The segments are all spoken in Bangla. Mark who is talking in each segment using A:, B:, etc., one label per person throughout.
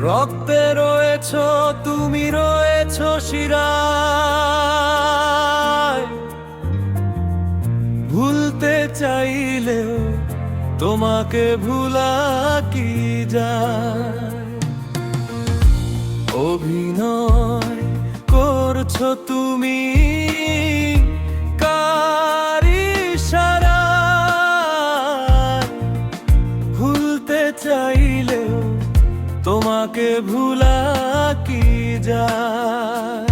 A: রক্তে রয়েছ তুমি রয়েছ শিরায়। ভুলতে চাইলেও তোমাকে ভুলা কি যায়? অভিনয় করছ তুমি তোমাকে ভুলা কি যায়?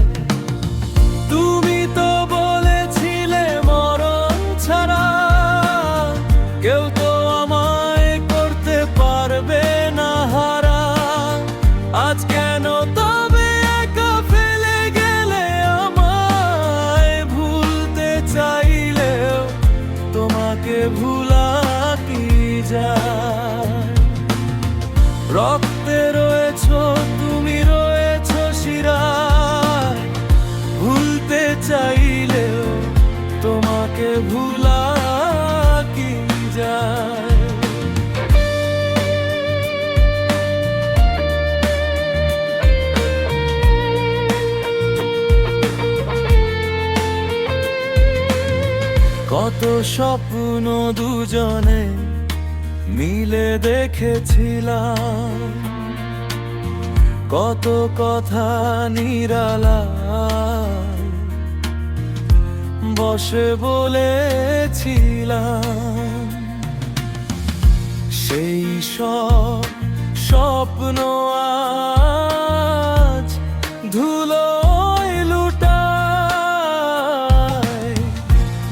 A: তুমি তো বলেছিলে মরণ ছাড়া। কেউ তো আমায় করতে পারবে না হারা। আজ কেন তবে একা ফেলে গেলে আমায় ভুলতে চাইলেও তোমাকে ভুলা কি যায়? রক্তে রয়েছ, তুমি রয়েছ শিরায়। ভুলতে চাইলেও তোমাকে ভুলা কি যায়। কত স্বপ্ন দুজনে মিলে দেখেছিলাম। কত কথা নিরালা বসে বলেছিলাম, সেই সব স্বপ্ন আজ ধুলোয় লুটায়।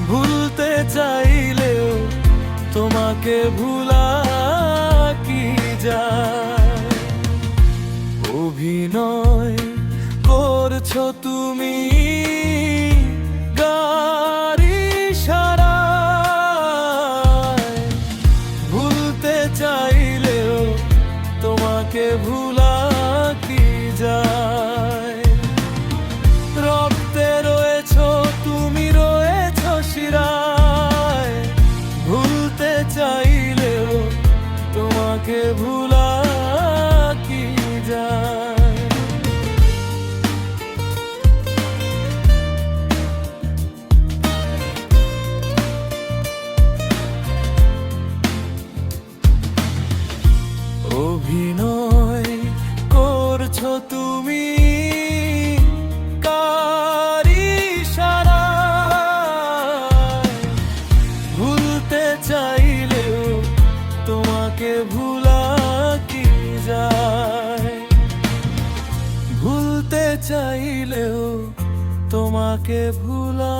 A: ভুলতে চাইলেও তোমাকে ভুলা করছ তুমি গাড়ি সারা ভুলতে চাইলেও তোমাকে ভুলা তুমি কারি সারায় ভুলতে চাইলেও তোমাকে ভুলা কি যায়? ভুলতে চাইলেও তোমাকে ভুলা